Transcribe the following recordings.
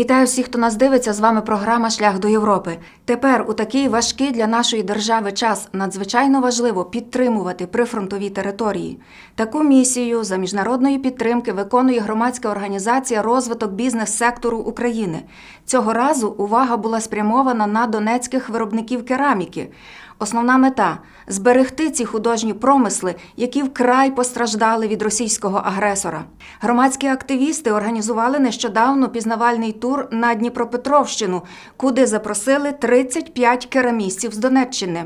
Вітаю всіх, хто нас дивиться. З вами програма Шлях до Європи. Тепер у такий важкий для нашої держави час надзвичайно важливо підтримувати прифронтові території. Таку місію за міжнародної підтримки виконує громадська організація розвиток бізнес-сектору України. Цього разу увага була спрямована на донецьких виробників кераміки. Основна мета зберегти ці художні промисли, які вкрай постраждали від російського агресора. Громадські активісти організували нещодавно пізнавальний тур на Дніпропетровщину, куди запросили 35 керамістів з Донеччини.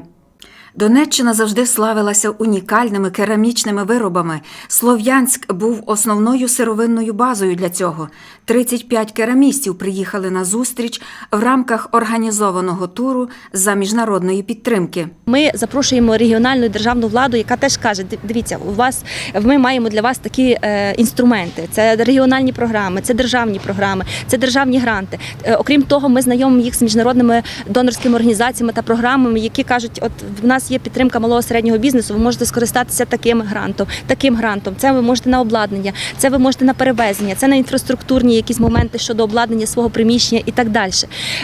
Донеччина завжди славилася унікальними керамічними виробами. Слов'янськ був основною сировинною базою для цього. 35 керамістів приїхали на зустріч в рамках організованого туру за міжнародної підтримки. Ми запрошуємо регіональну державну владу, яка теж каже: дивіться, у вас ми маємо для вас такі е, інструменти. Це регіональні програми, це державні програми, це державні гранти. Е, окрім того, ми знайомимо їх з міжнародними донорськими організаціями та програмами, які кажуть, от в нас є підтримка малого середнього бізнесу. Ви можете скористатися таким грантом, таким грантом. Це ви можете на обладнання, це ви можете на перевезення, це на інфраструктурні якісь моменти щодо обладнання свого приміщення і так далі.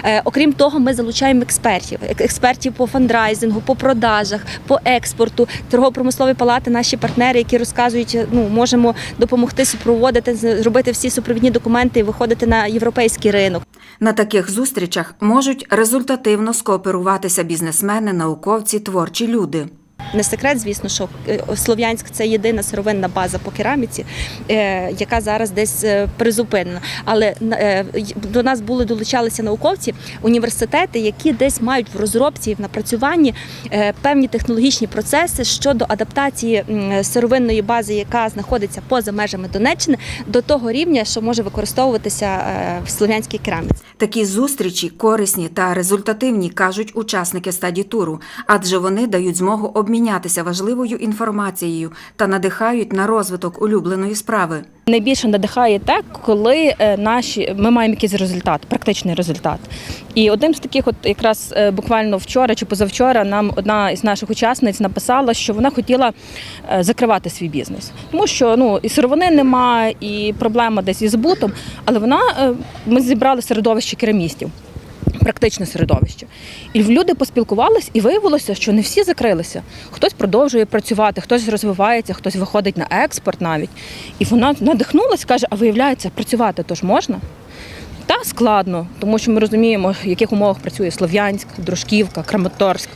Е, окрім того, ми залучаємо експертів, експертів по фандрайзингу, по продажах, по експорту, торгово-промислові палати, наші партнери, які розказують, ну можемо допомогти супроводити, зробити всі супровідні документи і виходити на європейський ринок. На таких зустрічах можуть результативно скооперуватися бізнесмени, науковці, творчі люди. Не секрет, звісно, що е, Слов'янськ це єдина сировинна база по кераміці, е, яка зараз десь е, призупинена. Але до нас були долучалися науковці, університети, які десь мають в розробці і в напрацюванні певні технологічні процеси щодо адаптації сировинної бази, яка знаходиться поза межами Донеччини, до того рівня, що може використовуватися в слов'янській кераміці. Такі зустрічі корисні та результативні, кажуть учасники стаді туру, адже вони дають змогу обмінятися важливою інформацією та надихають на розвиток улюбленої справи. Найбільше надихає те, коли е, наші ми маємо якийсь результат, практичний результат. І одним з таких, от якраз е, буквально вчора чи позавчора, нам одна із наших учасниць написала, що вона хотіла е, закривати свій бізнес, тому що ну і сировини немає, і проблема десь із збутом. Але вона ми зібрали середовище керамістів. Практичне середовище. І люди поспілкувались, і виявилося, що не всі закрилися. Хтось продовжує працювати, хтось розвивається, хтось виходить на експорт навіть. І вона надихнулась, каже: а виявляється, працювати то ж можна? Та складно, тому що ми розуміємо, в яких умовах працює Слов'янськ, Дружківка, Краматорськ.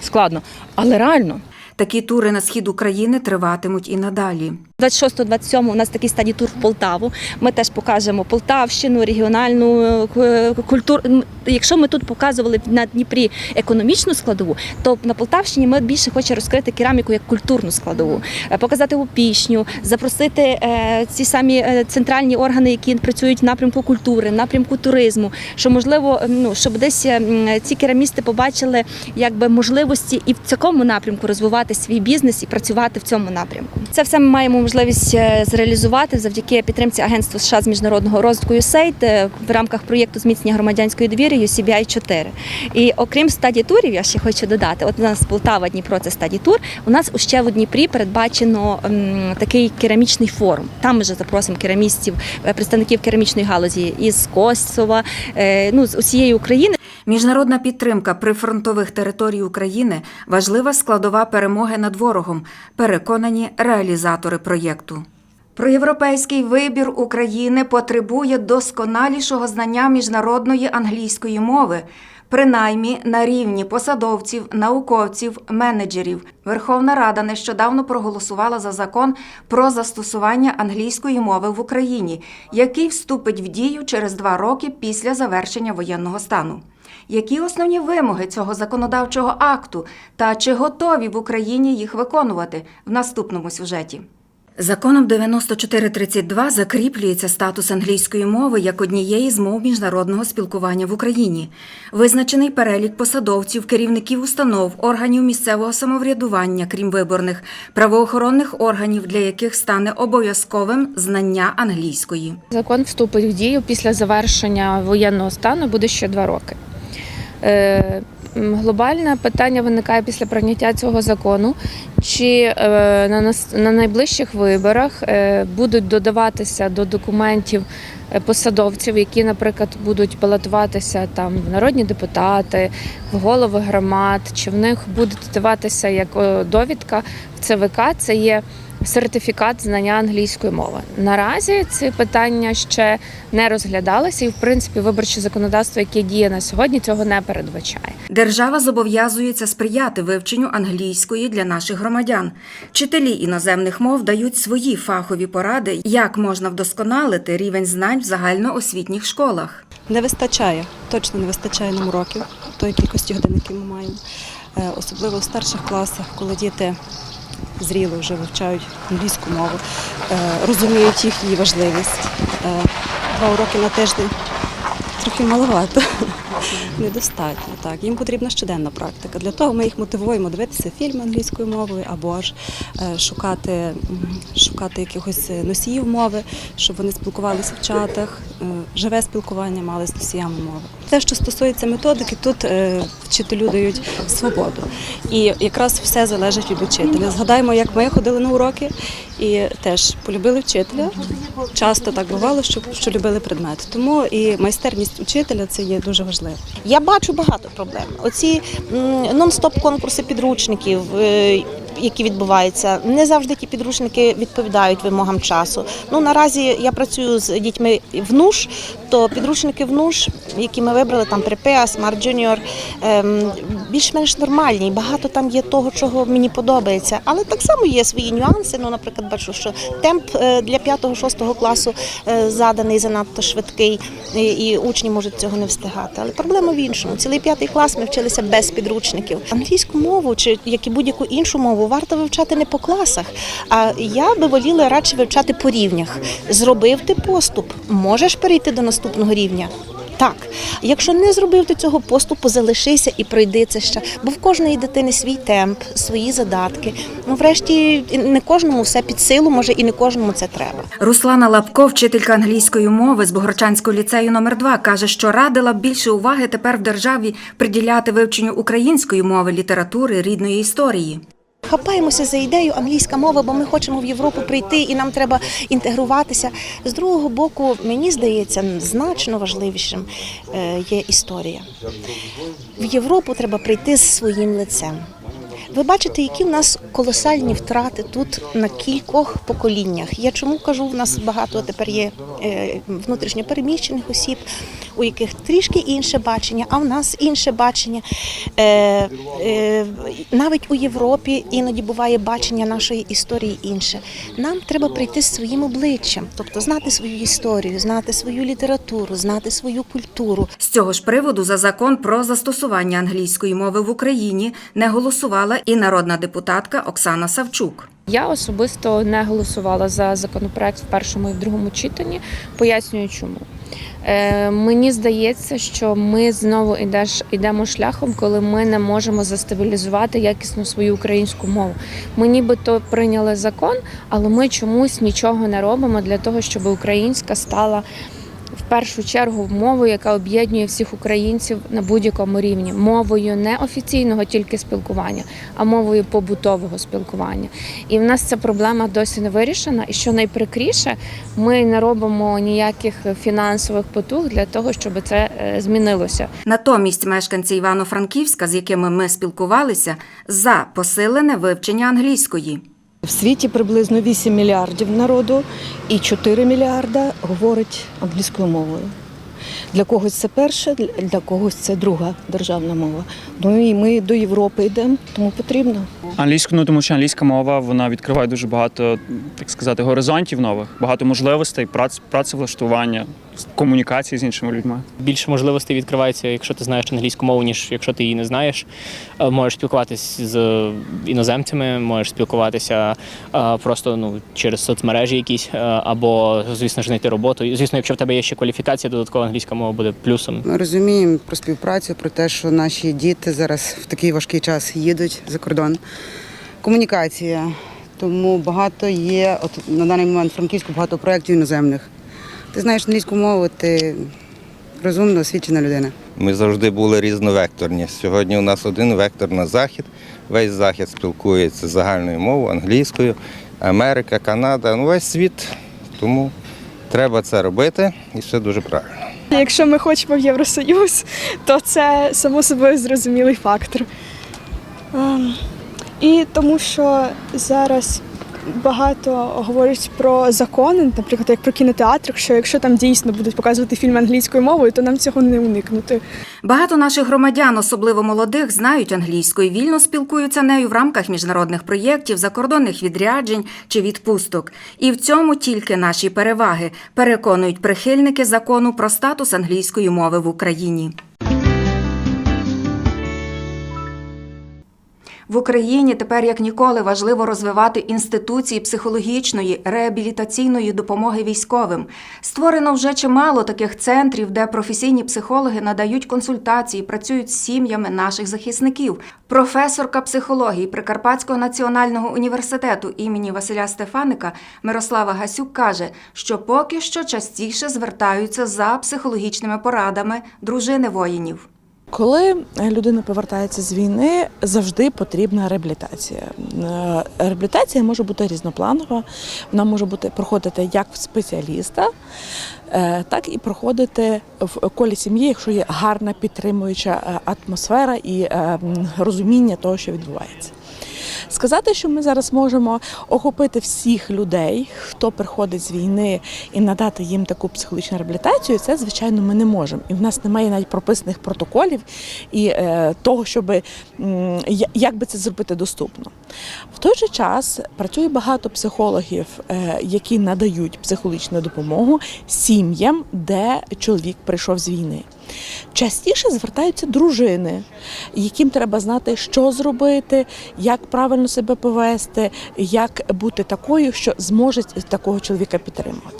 Складно. Але реально, Такі тури на схід України триватимуть і надалі. 26-27 у нас такий стадій тур в Полтаву. Ми теж покажемо Полтавщину, регіональну е, культуру. Якщо ми тут показували на Дніпрі економічну складову, то на Полтавщині ми більше хочемо розкрити кераміку як культурну складову, Е, показати опішню, запросити е, ці самі центральні органи, які працюють в напрямку культури, в напрямку туризму. Що можливо, ну щоб десь ці керамісти побачили якби можливості і в цьому напрямку розвивати свій бізнес і працювати в цьому напрямку. Це все ми маємо можливість е, зреалізувати завдяки підтримці Агентства США з міжнародного розвитку USAID е, в рамках проєкту зміцнення громадянської довіри UCBI 4. І окрім стадії турів, я ще хочу додати, от у нас Полтава Дніпро це стадій тур. У нас ще в Дніпрі передбачено м, такий керамічний форум. Там ми вже запросимо керамістів, е, представників керамічної галузі із Косова, ну з усієї України. Міжнародна підтримка прифронтових територій України важлива складова перемоги над ворогом, переконані реалізатори проєкту. Проєвропейський вибір України потребує досконалішого знання міжнародної англійської мови, принаймні на рівні посадовців, науковців, менеджерів. Верховна Рада нещодавно проголосувала за закон про застосування англійської мови в Україні, який вступить в дію через два роки після завершення воєнного стану. Які основні вимоги цього законодавчого акту та чи готові в Україні їх виконувати в наступному сюжеті? Законом 9432 закріплюється статус англійської мови як однієї з мов міжнародного спілкування в Україні. Визначений перелік посадовців, керівників установ, органів місцевого самоврядування, крім виборних, правоохоронних органів, для яких стане обов'язковим знання англійської. Закон вступить в дію після завершення воєнного стану, буде ще два роки. Е, Глобальне питання виникає після прийняття цього закону, чи е, на, найближчих виборах е, будуть додаватися до документів посадовців, які, наприклад, будуть балотуватися там в народні депутати, в голови громад, чи в них буде даватися як довідка в ЦВК, це є сертифікат знання англійської мови. Наразі ці питання ще не розглядалися, і в принципі виборче законодавство, яке діє на сьогодні, цього не передбачає. Держава зобов'язується сприяти вивченню англійської для наших громадян. Вчителі іноземних мов дають свої фахові поради, як можна вдосконалити рівень знань в загальноосвітніх школах. Не вистачає, точно не вистачає нам уроків, тої кількості годин, які ми маємо. Е, Особливо в старших класах, коли діти зріло вже вивчають англійську мову, е, розуміють їх її важливість. Е, Два уроки на тиждень трохи маловато. Недостатньо. Так, їм потрібна щоденна практика. Для того ми їх мотивуємо дивитися фільми англійською мовою або ж е, шукати, шукати якихось носіїв мови, щоб вони спілкувалися в чатах, е, живе спілкування мали з носіями мови. Те, що стосується методики, тут е, вчителю дають свободу. І якраз все залежить від учителя. Згадаємо, як ми ходили на уроки і теж полюбили вчителя. Часто так бувало, що, що любили предмет. Тому і майстерність учителя це є дуже важливо. Я бачу багато проблем. Оці нон-стоп конкурси підручників, е, які відбуваються, не завжди ті підручники відповідають вимогам часу. Ну наразі я працюю з дітьми в НУШ, то підручники в НУШ, які ми вибрали, там Припеа, Smart Junior, ем, більш-менш нормальні. Багато там є того, чого мені подобається. Але так само є свої нюанси. Ну, наприклад, бачу, що темп е, для 5-6 класу е, заданий занадто швидкий, і учні можуть цього не встигати. Але проблема в іншому. Цілий п'ятий клас ми вчилися без підручників. Англійську мову чи як і будь-яку іншу мову варто вивчати не по класах. А я би воліла радше вивчати по рівнях. Зробив ти поступ, можеш перейти до наступного рівня. Так, якщо не зробив ти цього поступу, залишися і пройди це ще. Бо в кожної дитини свій темп, свої задатки. Ну, врешті, не кожному все під силу, може, і не кожному це треба. Руслана Лапко, вчителька англійської мови з Богорчанського ліцею номер 2 каже, що радила більше уваги тепер в державі приділяти вивченню української мови, літератури, рідної історії. Хапаємося за ідею англійська мова, бо ми хочемо в Європу прийти і нам треба інтегруватися. З другого боку, мені здається, значно важливішим е, є історія. В Європу треба прийти з своїм лицем. Ви бачите, які в нас колосальні втрати тут на кількох поколіннях. Я чому кажу, в нас багато тепер є е, внутрішньо переміщених осіб, у яких трішки інше бачення, а в нас інше бачення. Е, е, навіть у Європі іноді буває бачення нашої історії інше. Нам треба прийти з своїм обличчям, тобто знати свою історію, знати свою літературу, знати свою культуру. З цього ж приводу за закон про застосування англійської мови в Україні не голосувала і народна депутатка Оксана Савчук. Я особисто не голосувала за законопроект в першому і в другому читанні. Пояснюю, чому. Е, мені здається, що ми знову йдеш, йдемо шляхом, коли ми не можемо застабілізувати якісно свою українську мову. Ми нібито прийняли закон, але ми чомусь нічого не робимо для того, щоб українська стала в першу чергу мовою, яка об'єднує всіх українців на будь-якому рівні, мовою не офіційного тільки спілкування, а мовою побутового спілкування. І в нас ця проблема досі не вирішена. І що найприкріше, ми не робимо ніяких фінансових потуг для того, щоб це е, змінилося. Натомість мешканці Івано-Франківська, з якими ми спілкувалися, за посилене вивчення англійської. В світі приблизно 8 мільярдів народу і 4 мільярда говорить англійською мовою. Для когось це перша, для когось це друга державна мова. Ну і ми до Європи йдемо, тому потрібно. Англійську, ну тому що англійська мова вона відкриває дуже багато, так сказати, горизонтів нових, багато можливостей, прац, працевлаштування, комунікації з іншими людьми. більше можливостей відкривається, якщо ти знаєш англійську мову, ніж якщо ти її не знаєш. Е, Можеш спілкуватися з іноземцями, можеш спілкуватися е, просто ну, через соцмережі якісь, е, або, звісно ж, знайти роботу. І, звісно, якщо в тебе є ще кваліфікація, додаткова англійська мова буде плюсом. Ми розуміємо про співпрацю, про те, що наші діти зараз в такий важкий час їдуть за кордон. Комунікація. Тому багато є, от на даний момент Франківську багато проєктів іноземних. Ти знаєш англійську мову, ти розумна, освічена людина. Ми завжди були різновекторні. Сьогодні у нас один вектор на захід. Весь захід спілкується загальною мовою, англійською, Америка, Канада, ну весь світ. Тому Треба це робити і все дуже правильно. Якщо ми хочемо в Євросоюз, то це само собою зрозумілий фактор. Ем, І тому що зараз багато говорять про закони, наприклад, як про кінотеатр, що якщо там дійсно будуть показувати фільм англійською мовою, то нам цього не уникнути. Багато наших громадян, особливо молодих, знають англійську і вільно спілкуються нею в рамках міжнародних проєктів, закордонних відряджень чи відпусток. І в цьому тільки наші переваги, переконують прихильники закону про статус англійської мови в Україні. В Україні тепер як ніколи важливо розвивати інституції психологічної реабілітаційної допомоги військовим. Створено вже чимало таких центрів, де професійні психологи надають консультації, працюють з сім'ями наших захисників. Професорка психології Прикарпатського національного університету імені Василя Стефаника Мирослава Гасюк каже, що поки що частіше звертаються за психологічними порадами дружини воїнів. Коли людина повертається з війни, завжди потрібна реабілітація. Е, Реабілітація може бути різнопланова, вона може бути проходити як в спеціаліста, е, так і проходити в колі сім'ї, якщо є гарна підтримуюча е, атмосфера і розуміння того, що відбувається. Сказати, що ми зараз можемо охопити всіх людей, хто приходить з війни, і надати їм таку психологічну реабілітацію, це звичайно ми не можемо. І в нас немає навіть прописаних протоколів і е, того, щоб як би це зробити доступно. В той же час працює багато психологів, е, які надають психологічну допомогу сім'ям, де чоловік прийшов з війни. Частіше звертаються дружини, яким треба знати, що зробити, як правильно себе повести, як бути такою, що зможе такого чоловіка підтримувати.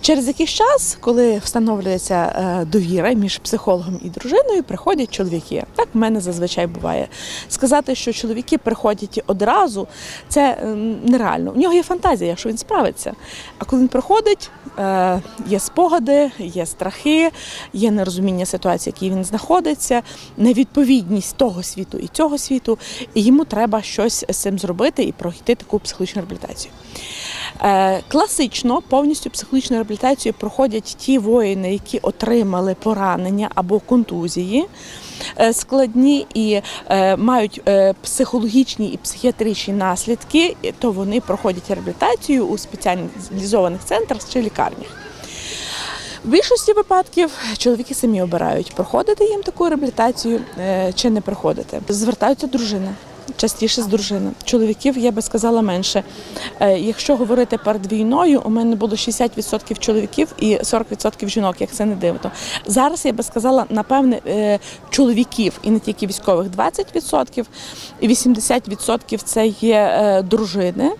Через якийсь час, коли встановлюється е, довіра між психологом і дружиною, приходять чоловіки. Так в мене зазвичай буває. Сказати, що чоловіки приходять одразу, це е, нереально. У нього є фантазія, що він справиться. А коли він приходить, е, є спогади, є страхи, є нерозуміння ситуації, в якій він знаходиться, невідповідність того світу і цього світу, і йому треба щось з цим зробити і пройти таку психологічну реабілітацію. Е, Класично повністю психологічну реабілітацію проходять ті воїни, які отримали поранення або контузії е, складні і е, мають психологічні і психіатричні наслідки, то вони проходять реабілітацію у спеціалізованих центрах чи лікарнях. В більшості випадків чоловіки самі обирають, проходити їм таку реабілітацію чи не проходити. Звертаються дружини. Частіше з дружини. Чоловіків я би сказала менше. Е, Якщо говорити перед війною, у мене було 60% чоловіків і 40% жінок, як це не дивно. Зараз я би сказала, напевне, е, чоловіків і не тільки військових 20%, і 80% це є е, дружини.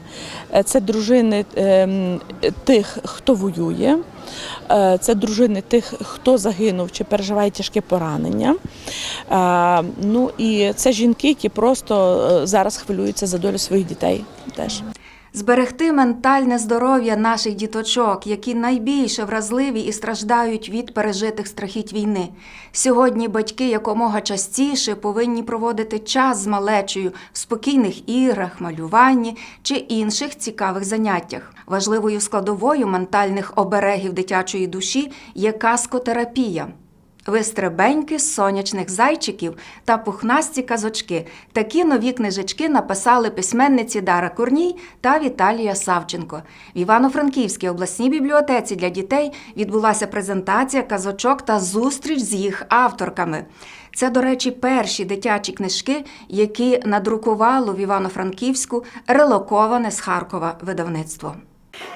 Це дружини ем, тих, хто воює. Е, Це дружини тих, хто загинув чи переживає тяжке поранення. Е, Ну і це жінки, які просто е, зараз хвилюються за долю своїх дітей теж. Зберегти ментальне здоров'я наших діточок, які найбільше вразливі і страждають від пережитих страхіть війни. Сьогодні батьки якомога частіше повинні проводити час з малечею в спокійних іграх, малюванні чи інших цікавих заняттях. Важливою складовою ментальних оберегів дитячої душі є каскотерапія. Вистребеньки з сонячних зайчиків та пухнасті казочки. Такі нові книжечки написали письменниці Дара Корній та Віталія Савченко. В Івано-Франківській обласній бібліотеці для дітей відбулася презентація казочок та зустріч з їх авторками. Це, до речі, перші дитячі книжки, які надрукувало в Івано-Франківську релоковане з Харкова видавництво.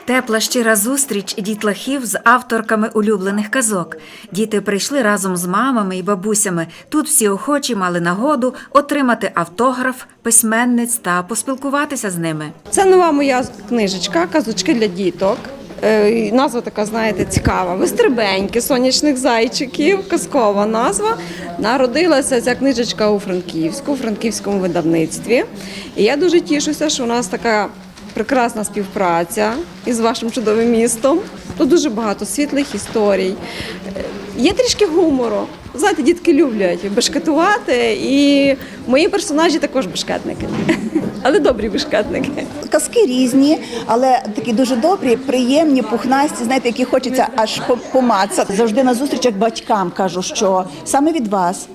Тепла щира зустріч дітлахів з авторками улюблених казок. Діти прийшли разом з мамами і бабусями. Тут всі охочі мали нагоду отримати автограф письменниць та поспілкуватися з ними. Це нова моя книжечка Казочки для діток. Е, Назва така, знаєте, цікава. Вистребеньки, сонячних зайчиків, казкова назва. Народилася ця книжечка у Франківську, у франківському видавництві. І я дуже тішуся, що у нас така прекрасна співпраця із вашим чудовим містом. Тут дуже багато світлих історій. Е, Є трішки гумору. Знаєте, дітки люблять бешкетувати, і мої персонажі також бешкетники. але добрі бешкетники. Казки різні, але такі дуже добрі, приємні, пухнасті, знаєте, які хочеться аж по- помацати. Завжди на зустрічах батькам кажу, що саме від вас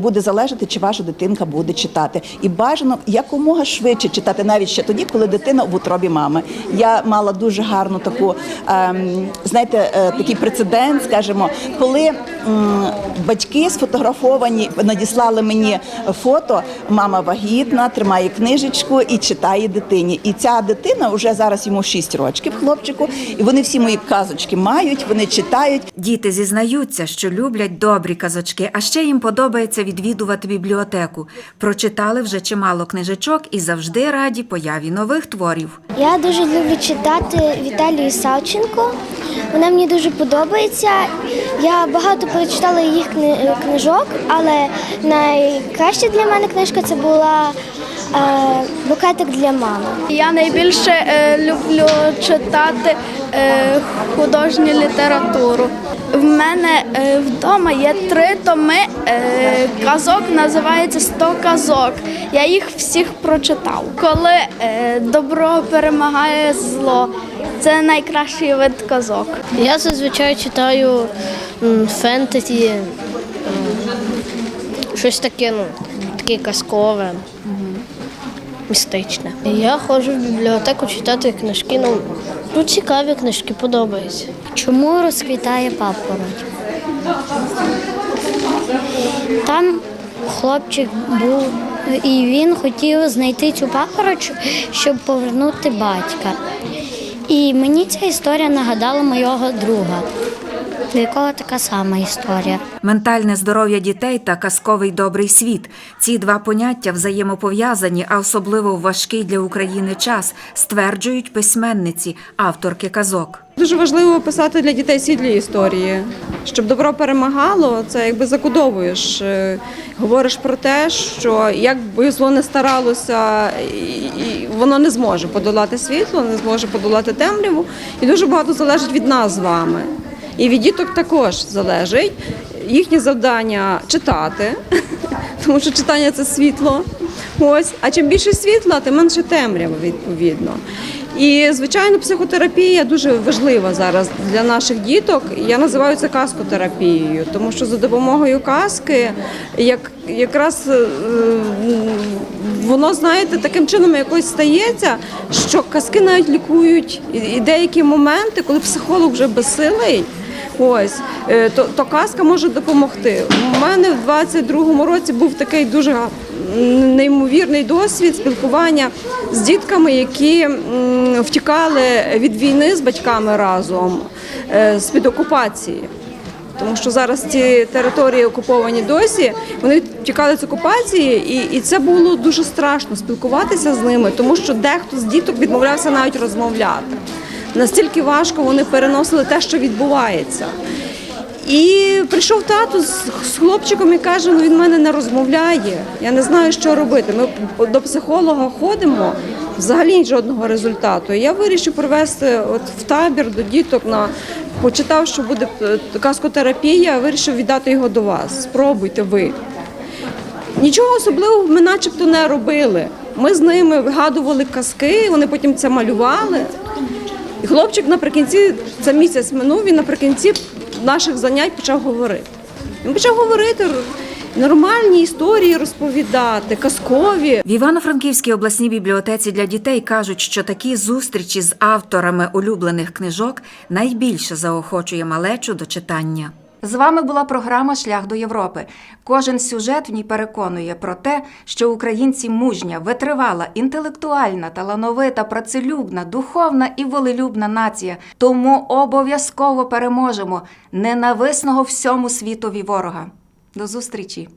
буде залежати, чи ваша дитинка буде читати. І бажано якомога швидше читати, навіть ще тоді, коли дитина в утробі мами. Я мала дуже гарну таку, ем, знаєте, е, такий прецедент, скажімо, коли батьки сфотографовані, надіслали мені фото, мама вагітна, тримає книжечку і читає дитині. І ця дитина вже зараз йому 6 років, хлопчику, і вони всі мої казочки мають, вони читають. Діти зізнаються, що люблять добрі казочки, а ще їм подобається відвідувати бібліотеку. Прочитали вже чимало книжечок і завжди раді появі нових творів. Я дуже люблю читати Віталію Савченко. Вона мені дуже подобається. Я багато прочитала їх кни- книжок, але найкраща для мене книжка це була е, букетик для мами. Я найбільше е, люблю читати е, художню літературу. В мене е, вдома є три томи е, казок, називається «100 казок. Я їх всіх прочитав. Коли е, добро перемагає зло, це найкращий вид казок. Я зазвичай читаю фентезі, щось таке, ну, таке казкове, містичне. Я ходжу в бібліотеку читати книжки. Ну, ну цікаві книжки подобаються. Чому розквітає папороть? Там хлопчик був, і він хотів знайти цю папороть, щоб повернути батька. І мені ця історія нагадала мого друга, до якого така сама історія. Ментальне здоров'я дітей та казковий добрий світ ці два поняття взаємопов'язані, а особливо в важкий для України час, стверджують письменниці, авторки казок. Дуже важливо писати для дітей світлі історії, щоб добро перемагало. Це якби закодовуєш, е, говориш про те, що як би зло не старалося, і воно не зможе подолати світло, не зможе подолати темряву. І дуже багато залежить від нас з вами. І від діток також залежить. Їхнє завдання читати, тому що читання це світло. Ось, а чим більше світла, тим менше темрява, відповідно. І, звичайно, психотерапія дуже важлива зараз для наших діток. Я називаю це казкотерапією, тому що за допомогою казки як, якраз е, воно, знаєте, таким чином якось стається, що казки навіть лікують і деякі моменти, коли психолог вже безсилий. Ось е, то, то казка може допомогти. У мене в 22-му році був такий дуже неймовірний досвід спілкування з дітками, які втікали від війни з батьками разом е, з під окупації. Тому що зараз ці території окуповані досі, вони втікали з окупації, і, і це було дуже страшно спілкуватися з ними, тому що дехто з діток відмовлявся навіть розмовляти. Настільки важко вони переносили те, що відбувається. І прийшов тато з, хлопчиком і каже: ну він мене не розмовляє. Я не знаю, що робити. Ми до психолога ходимо, взагалі жодного результату. Я вирішив привезти от в табір до діток на почитав, що буде е, казкотерапія, вирішив віддати його до вас. Спробуйте ви. Нічого особливого ми начебто не робили. Ми з ними вигадували казки, вони потім це малювали. І хлопчик наприкінці, це місяць минув, він наприкінці наших занять почав говорити. Він почав говорити нормальні історії розповідати, казкові. В Івано-Франківській обласній бібліотеці для дітей кажуть, що такі зустрічі з авторами улюблених книжок найбільше заохочує малечу до читання. З вами була програма Шлях до Європи. Кожен сюжет в ній переконує про те, що українці мужня, витривала, інтелектуальна, талановита, працелюбна, духовна і волелюбна нація. Тому обов'язково переможемо ненависного всьому світові ворога. До зустрічі!